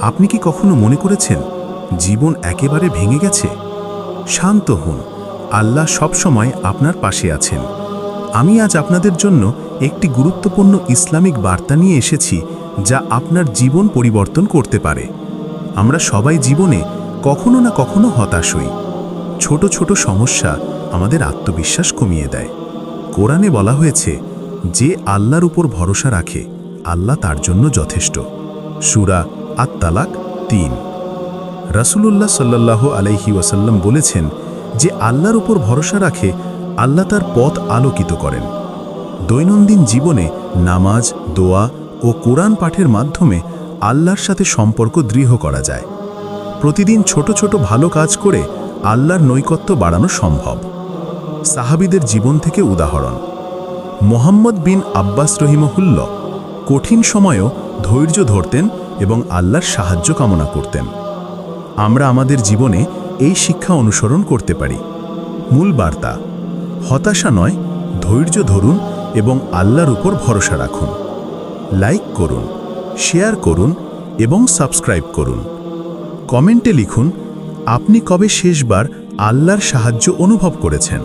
আপনি কি কখনো মনে করেছেন জীবন একেবারে ভেঙে গেছে? শান্ত হন। আল্লাহ সবসময় আপনার পাশে আছেন। আমি আজ আপনাদের জন্য একটি গুরুত্বপূর্ণ ইসলামিক বার্তা নিয়ে এসেছি যা আপনার জীবন পরিবর্তন করতে পারে। আমরা সবাই জীবনে কখনো না কখনো হতাশ হই। ছোট ছোট সমস্যা আমাদের আত্মবিশ্বাস কমিয়ে দেয়। কোরআনে বলা হয়েছে, যে আল্লাহর উপর ভরসা রাখে, আল্লাহ তার জন্য যথেষ্ট। সুরা আত্মালাক তিন। রাসূলুল্লাহ সাল্লাল্লাহু আলাইহি ওয়াসাল্লাম বলেছেন যে আল্লাহর উপর ভরসা রাখে, আল্লাহ তার পথ আলোকিত করেন। দৈনন্দিন জীবনে নামাজ, দোয়া ও কোরআন পাঠের মাধ্যমে আল্লাহর সাথে সম্পর্ক দৃঢ় করা যায়। প্রতিদিন ছোট ছোট ভালো কাজ করে আল্লাহর নৈকত্য বাড়ানো সম্ভব। সাহাবিদের জীবন থেকে উদাহরণ। মোহাম্মদ বিন আব্বাস রহিমহুল্ল কঠিন সময়েও ধৈর্য ধরতেন এবং আল্লাহর সাহায্য কামনা করতেন। আমরা আমাদের জীবনে এই শিক্ষা অনুসরণ করতে পারি। মূল বার্তা, হতাশা নয়, ধৈর্য ধরুন এবং আল্লাহর উপর ভরসা রাখুন। লাইক করুন, শেয়ার করুন এবং সাবস্ক্রাইব করুন। কমেন্টে লিখুন, আপনি কবে শেষবার আল্লাহর সাহায্য অনুভব করেছেন?